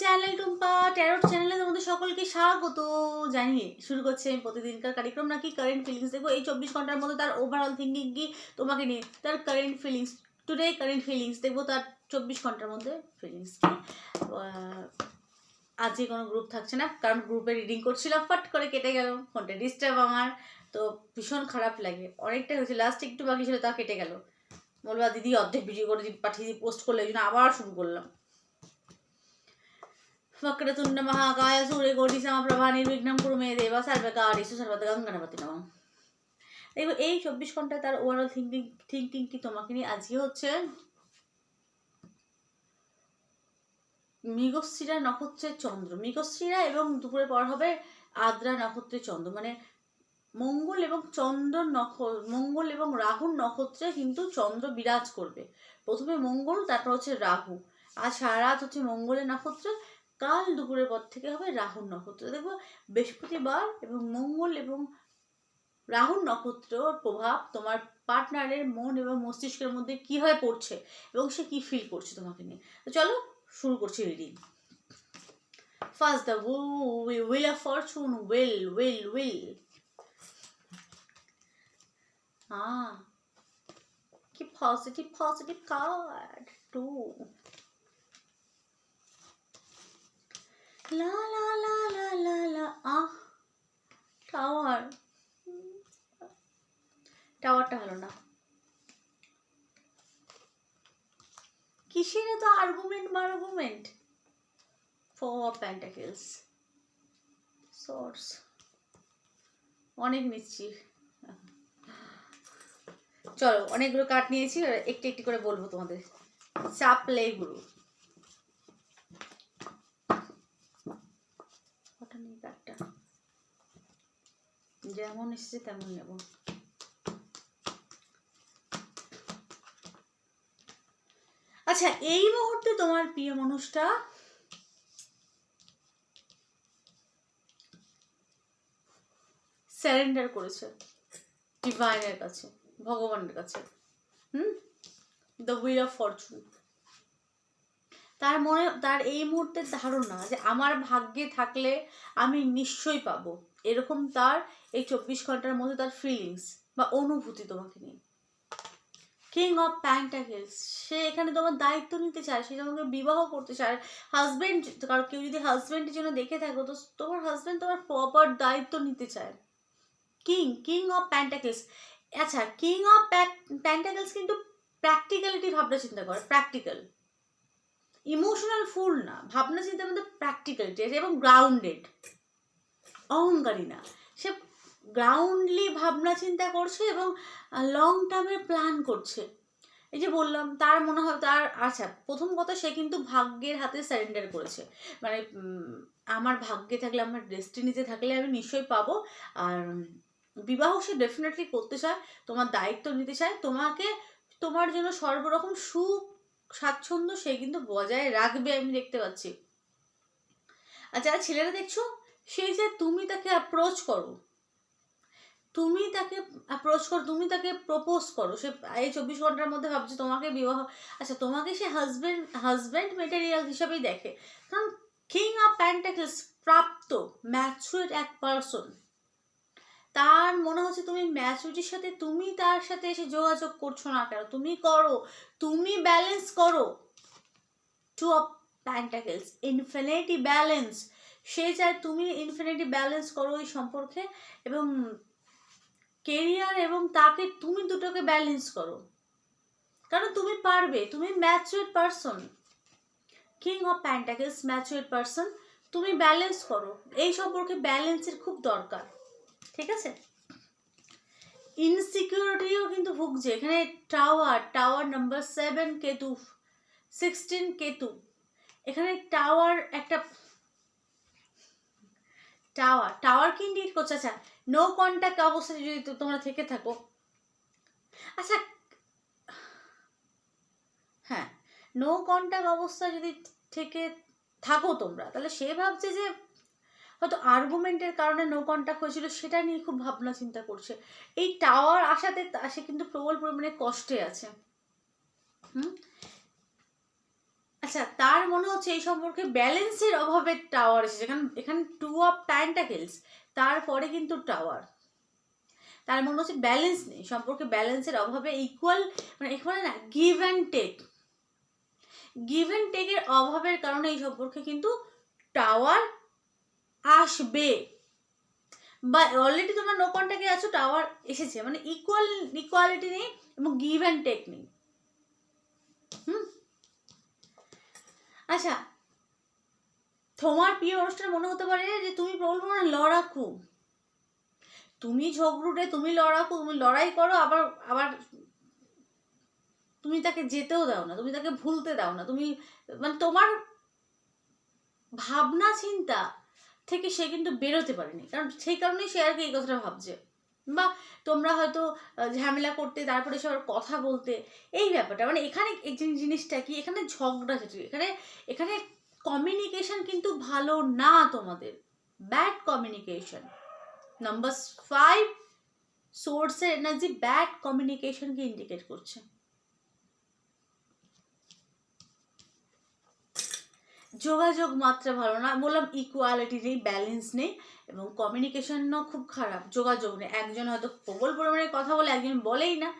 Channel Tumpa tarot চ্যানেলে তোমাদের সকলকে স্বাগত জানিয়ে শুরু করছে আমি প্রতিদিনকার কার্যক্রম নাকি কারেন্ট ফিলিংস দেখব। এই চব্বিশ ঘণ্টার মধ্যে তার ওভারঅল থিঙ্কিং কি তোমাকে নিয়ে তার current feelings today current feelings দেখব তার চব্বিশ ঘণ্টার মধ্যে ফিলিংস কি। আজকে কোনো গ্রুপ থাকছে না, কারণ গ্রুপে রিডিং করছিলাম, ফট করে কেটে গেল ফোনটা ডিস্টার্ব আমার, তো ভীষণ খারাপ লাগে। অনেকটা হয়েছে লাস্ট একটু বাকি ছিল তা কেটে গেল। বলবা, দিদি, অর্ধেক ভিডিও করে পাঠিয়ে দিয়ে পোস্ট করলে ওই জন্য আবার শুরু করলাম। వక్రతుండ మహాకాయ సూర్యకోటి సమప్రభా নির্বিঘ্নম কুরু মে দেবা সর্বকারিষু সর্বদগং গণপতি নম দেখো এই চব্বিশ ঘন্টা তার ওভারঅল থিঙ্কিং থিঙ্কিং কি তোমাকে নিয়ে আজকে হচ্ছে মৃগশ্রীরা নক্ষত্রের চন্দ্র মৃগশ্রীরা এবং দুপুরে পর হবে আদ্রা নক্ষত্রের চন্দ্র মানে মঙ্গল এবং চন্দ্র নক্ষ মঙ্গল এবং রাহুর নক্ষত্রে কিন্তু চন্দ্র বিরাজ করবে প্রথমে মঙ্গল তারপর হচ্ছে রাহু আজ সারা রাত হচ্ছে মঙ্গলের নক্ষত্র কাল দুপুরের পর থেকে হবে রাহুর নক্ষত্র। দেখব বৃহস্পতিবার এবং মঙ্গল এবং রাহুর নক্ষত্রর প্রভাব তোমার পার্টনারের মন এবং মস্তিষ্কের মধ্যে কীভাবে পড়ছে এবং সে কি ফিল করছে তোমাকে নিয়ে। তো চলো শুরু করছি reading first the wheel of fortune wheel wheel wheel Ah, কি পজিটিভ পজিটিভ কার্ড টু লা লা লা লা লা লা, আহ, টাওয়ার। টাওয়ারটা হলো না। কিসের তো আর্গুমেন্ট মার্গুমেন্ট ফোর প্যান্টাকেলস সোর্স অনেক নিচ্ছি চলো, অনেকগুলো কাঠ নিয়েছি, একটু একটু করে বলব তোমাদের। চাপলে গুরু নেই কাঠটা যেমন এসেছে তেমন নেব। আচ্ছা এই মুহূর্তে তোমার প্রিয় মানুষটা স্যারেন্ডার করেছে। ডিভাইনের কাছে, ভগবানের কাছে। হুম? দ্য হুইল অফ ফরচুন তার মনে, তার এই মুহূর্তের ধারণা যে আমার ভাগ্যে থাকলে আমি নিশ্চয়ই পাবো। এরকম তার এই চব্বিশ ঘণ্টার মধ্যে তার ফিলিংস বা অনুভূতি তোমাকে নিয়ে। কিং অফ প্যান্টাকেলস সে এখানে তোমার দায়িত্ব নিতে চায়, সে তোমাকে বিবাহ করতে চায়। হাজব্যান্ড কারণ কেউ যদি হাজব্যান্ডের জন্য দেখে থাকো, তো তোমার হাজব্যান্ড তোমার প্রপার দায়িত্ব নিতে চায়। কিং কিং অফ প্যান্টাকেলস আচ্ছা কিং অফ প্যান্টাকেলস কিন্তু প্র্যাকটিক্যালিটি ভাবনা চিন্তা করে প্র্যাকটিক্যাল ইমোশনাল ফুল না, ভাবনা চিন্তার মধ্যে প্র্যাকটিক্যালিটি আছে এবং গ্রাউন্ডেড অহংকারী না। সে গ্রাউন্ডলি ভাবনা চিন্তা করছে এবং লং টার্মে প্ল্যান করছে। এই যে বললাম, তার মনে হয়, তার আচ্ছা প্রথম কথা, সে কিন্তু ভাগ্যের হাতে স্যারেন্ডার করেছে। মানে আমার ভাগ্যে থাকলে, আমার ডেস্টিনিতে থাকলে আমি নিশ্চয়ই পাবো। আর, বিবাহ সে ডেফিনেটলি করতে চায়, তোমার দায়িত্ব নিতে চায়, তোমাকে, তোমার জন্য সর্বরকম সুখ স্বাচ্ছন্দ্য সে কিন্তু বজায় রাখবে, আমি দেখতে পাচ্ছি। আর যারা ছেলেরা দেখছ, সেই যে তুমি তাকে অ্যাপ্রোচ করো, তুমি তাকে অ্যাপ্রোচ করো, তুমি তাকে প্রপোজ করো, সে এই চব্বিশ ঘণ্টার মধ্যে ভাবছে তোমাকে বিবাহ আচ্ছা তোমাকে সে হাজব্যান্ড হাজব্যান্ড মেটেরিয়াল হিসাবেই দেখে। কারণ কিং অফ প্যান্টাকেলস প্রাপ্ত ম্যাচুয়ার এক পার্সন তার মনে হচ্ছে তুমি ম্যাচুরিটির সাথে তুমি তার সাথে এসে যোগাযোগ করছ না কেন? তুমি করো, তুমি ব্যালেন্স করো। Two of pentacles infinity balance সে চায় তুমি ইনফিনিটি ব্যালেন্স করো এই সম্পর্কে এবং কেরিয়ার এবং তাকে তুমি দুটোকে ব্যালেন্স করো। কারণ তুমি পারবে, তুমি mature person king of pentacles mature person তুমি ব্যালেন্স করো। এই সম্পর্কে ব্যালেন্সের খুব দরকার। ঠিক আছে? ইনসিকিউরিটিও কিন্তু ভুগছে। এখানে tower tower number seven Ketu sixteen Ketu. এখানে টাওয়ার একটা টাওয়ার টাওয়ার কি ইন্ডিকেট করছে? আচ্ছা নো কন্ট্যাক্ট অবস্থায় যদি তোমরা থেকে থাকো। আচ্ছা হ্যাঁ নো কন্ট্যাক্ট অবস্থায় যদি থেকে থাকো তোমরা, তাহলে সে ভাবছে যে হয়তো আর্গুমেন্টের কারণে নো কন্ট্যাক্ট হয়েছিল, সেটা নিয়ে খুব ভাবনা চিন্তা করছে। এই টাওয়ার আসাতে সে কিন্তু প্রবল পরিমাণে কষ্টে আছে। হুম? আচ্ছা তার মনে হচ্ছে এই সম্পর্কে ব্যালেন্সের অভাবে টাওয়ার এসেছে, কারণ এখানে টু অফ প্যান্টাকেলস তারপরে কিন্তু টাওয়ার তার মনে হচ্ছে ব্যালেন্স নেই, সম্পর্কে ব্যালেন্সের অভাবে ইকুয়াল মানে এখানে না give and take give and টেকের অভাবের কারণে এই সম্পর্কে কিন্তু টাওয়ার আসবে। বা অলরেডি তোমরা নো কন্ট্যাক্টে আছো টাওয়ার এসেছে। মানে ইকুয়াল ইকুয়ালিটি নেই এবং গিভ অ্যান্ড টেক নেই। হুম? আচ্ছা তোমার প্রিয় অনুষ্ঠান মনে হতে পারে যে তুমি প্রবল পরিমাণে লড়াকু। তুমি ঝগড়ুটে, তুমি লড়াকু, তুমি লড়াই করো, আবার আবার তুমি তাকে যেতেও দাও না, তুমি তাকে ভুলতে দাও না। তুমি মানে তোমার ভাবনা, চিন্তা থেকে সে কিন্তু বেরোতে পারেনি। কারণ সেই কারণেই সে আর কি এই কথাটা ভাবছে। বা তোমরা হয়তো ঝামেলা করতে, তারপরে সে আবার কথা বলতে, এই ব্যাপারটা। মানে এখানে এই জিন- জিনিসটা কি? এখানে ঝগড়া সেটি এখানে এখানে কমিউনিকেশন কিন্তু ভালো না তোমাদের। ব্যাড কমিউনিকেশন নাম্বার ফাইভ সোর্সের এনার্জি ব্যাড কমিউনিকেশনকে ইন্ডিকেট করছে। যোগাযোগ মাত্রা ভালো না। বললাম ইকুয়ালিটি নেই ব্যালেন্স নেই এবং কমিউনিকেশনও খুব খারাপ, যোগাযোগ নেই। একজন হয়তো প্রবল পরিমাণে কথা বলে, একজন বলেই না।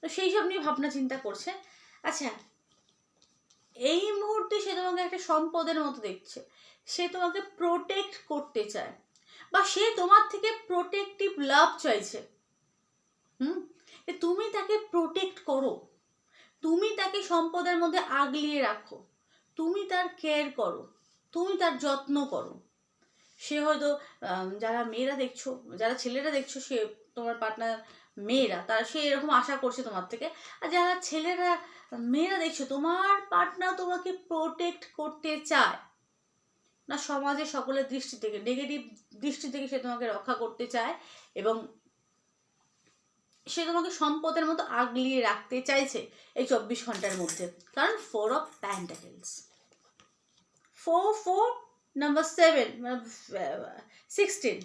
তো সেই সব নিয়ে ভাবনা চিন্তা করছে। আচ্ছা এই মুহূর্তে সে তোমাকে একটা সম্পদের মতো দেখছে। সে তোমাকে প্রোটেক্ট করতে চায় বা সে তোমার থেকে প্রোটেক্টিভ লাভ চাইছে। হুম? তুমি তাকে প্রোটেক্ট করো। তুমি তাকে সম্পদের মধ্যে আগলিয়ে রাখো। তুমি তার কেয়ার করো, তুমি তার যত্ন করো। সে হয়তো যারা মেয়েরা দেখছ, যারা ছেলেরা দেখছ, সে তোমার পার্টনার মেয়েরা, তারা সে এরকম আশা করছে তোমার থেকে। আর যারা ছেলেরা, মেয়েরা দেখছ, তোমার পার্টনার তোমাকে প্রোটেক্ট করতে চায়। না, সমাজে সকলের দৃষ্টি থেকে নেগেটিভ দৃষ্টি থেকে সে তোমাকে রক্ষা করতে চায় এবং সে তোমাকে সম্পদের মতো আগলিয়ে রাখতে চাইছে এই চব্বিশ ঘণ্টার মধ্যে। কারণ four of pentacles four four number seven sixteen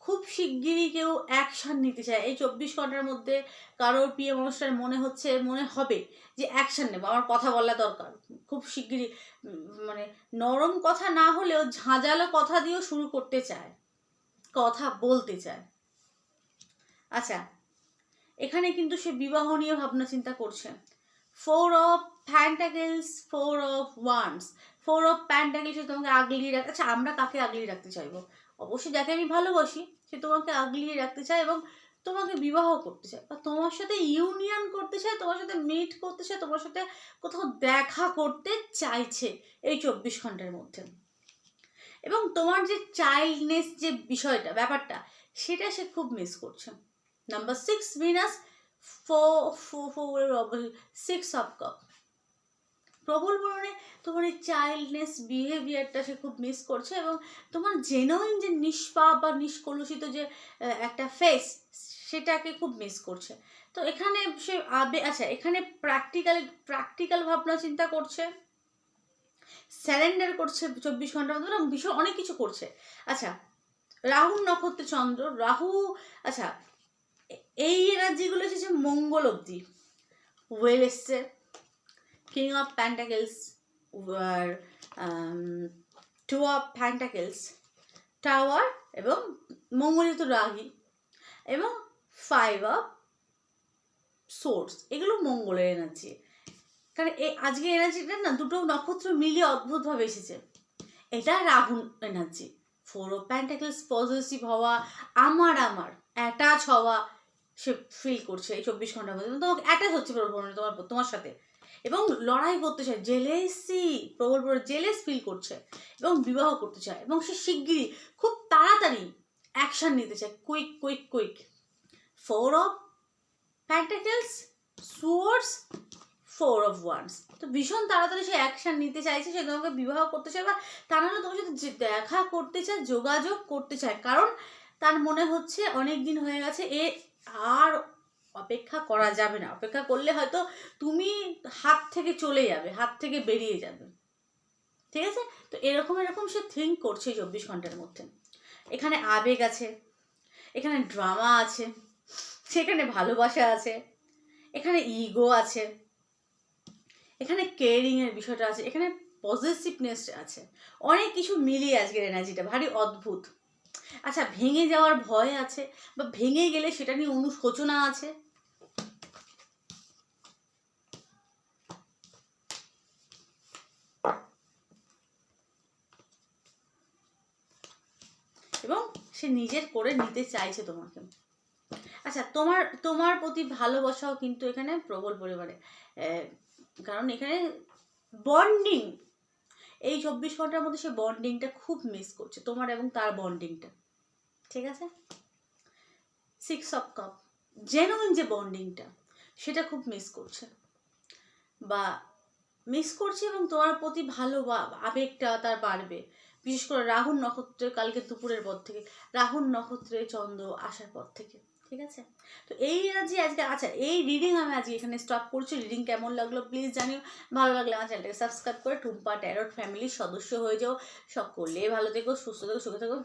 খুব শিগগিরই কেউ অ্যাকশন নিতে চায়। এই চব্বিশ ঘণ্টার মধ্যে কারোর প্রিয় মানুষটার মনে হচ্ছে, মনে হবে যে অ্যাকশন নেব। আমার কথা বলা দরকার। খুব শিগগিরই মানে নরম কথা না হলেও ঝাঁঝালো কথা দিয়েও শুরু করতে চায়। কথা বলতে চায়। আচ্ছা এখানে কিন্তু সে বিবাহ নিয়ে ভাবনা চিন্তা করছে। Four of pentacles four of wands four of pentacles সে তোমাকে আগলিয়ে রাখ আচ্ছা আমরা কাকে আগলিয়ে রাখতে চাইব? অবশ্যই যাকে আমি ভালোবাসি, সে তোমাকে আগলিয়ে রাখতে চায় এবং তোমাকে বিবাহ করতে চায়। বা তোমার সাথে ইউনিয়ন করতে চায়, তোমার সাথে মিট করতে চায়, তোমার সাথে কোথাও দেখা করতে চাইছে এই চব্বিশ ঘণ্টার মধ্যে। এবং তোমার যে চাইল্ডনেস যে বিষয়টা, ব্যাপারটা, সেটা সে খুব মিস করছে। Number six Venus four four six of cup প্রবল পরিমাণে তোমার এই চাইল্ডনেস বিহেভিয়ারটা সে খুব মিস করছে এবং তোমার জেনুইন যে নিষ্পাপ বা নিষ্কলুষিত যে একটা ফেস সেটাকে খুব মিস করছে। তো এখানে সে আবে আচ্ছা এখানে প্র্যাকটিক্যাল প্র্যাকটিক্যাল ভাবনা চিন্তা করছে। স্যারেন্ডার করছে চব্বিশ ঘণ্টার মধ্যে এবং ভীষণ অনেক কিছু করছে। আচ্ছা রাহু নক্ষত্র চন্দ্র, রাহু আচ্ছা এই এনার্জিগুলো এসেছে মঙ্গল অবধি। ওয়েল এসছে। কিং অফ প্যান্টাকেলস আর টু অফ প্যান্টাকেলস টাওয়ার এবং মঙ্গলিত রাগি এবং ফাইভ অফ সোর্স এগুলো মঙ্গলের এনার্জি। কারণ এই আজকে এনার্জিটা না দুটো নক্ষত্র মিলিয়ে অদ্ভুতভাবে এসেছে। এটা Rahu energy. Four of pentacles positive হওয়া, আমার আমার অ্যাটাচ হওয়া সে ফিল করছে এই চব্বিশ ঘণ্টার মধ্যে। তোমাকে অ্যাটাচ হচ্ছে প্রবল তোমার তোমার সাথে। এবং লড়াই করতে চায় জেলেসি প্রবল পরিমাণে জেলেস ফিল করছে এবং বিবাহ করতে চায়। এবং সে শিগগিরই খুব তাড়াতাড়ি অ্যাকশান নিতে চায় quick quick quick four of pentacles swords four of wands তো ভীষণ তাড়াতাড়ি সে অ্যাকশন নিতে চাইছে, সে তোমাকে বিবাহ করতে চায় বা তা নাহলে তোমার সাথে দেখা করতে চায়, যোগাযোগ করতে চায়। কারণ তার মনে হচ্ছে অনেক দিন হয়ে গেছে, এ আর অপেক্ষা করা যাবে না। অপেক্ষা করলে হয়তো তুমি হাত থেকে চলে যাবে, হাত থেকে বেরিয়ে যাবে। ঠিক আছে? তো এরকম এরকম সে থিঙ্ক করছে চব্বিশ ঘণ্টার মধ্যে। এখানে আবেগ আছে, এখানে ড্রামা আছে, সেখানে ভালোবাসা আছে, এখানে ইগো আছে, এখানে কেয়ারিংয়ের বিষয়টা আছে, এখানে পজিটিভনেস আছে। অনেক কিছু মিলিয়ে আজকের এনার্জিটা ভারী অদ্ভুত। আচ্ছা ভেঙে যাওয়ার ভয় আছে বা ভেঙে গেলে সেটা নিয়ে অনুশোচনা আছে? এবং সে নিজের করে নিতে চাইছে তোমাকে। আচ্ছা তোমার তোমার প্রতি ভালোবাসাও কিন্তু এখানে প্রবল আহ, কারণ এখানে বন্ডিং এই চব্বিশ ঘণ্টার মধ্যে সে বন্ডিংটা খুব মিস করছে, তোমার এবং তার বন্ডিংটা ঠিক আছে? সিক্স অফ কাপ জেনুইন যে বন্ডিংটা সেটা খুব মিস করছে। বা মিস করছে এবং তোমার প্রতি ভালো আবেগটা তার বাড়বে। বিশেষ করে রাহুল নক্ষত্রে কালকে দুপুরের পর থেকে রাহুল নক্ষত্রে চন্দ্র আসার পর থেকে। ঠিক আছে? তো এই এনার্জি আজকে আচ্ছা এই রিডিং আমি আজকে এখানে স্টপ করছি। রিডিং কেমন লাগল প্লিজ জানিও। ভালো লাগলে আমার চ্যানেলটাকে সাবস্ক্রাইব করে টুম্পা ট্যারট ফ্যামিলির সদস্য হয়ে যাও। সকলে ভালো থেকো, সুস্থ থেকো, সুখে থেকো।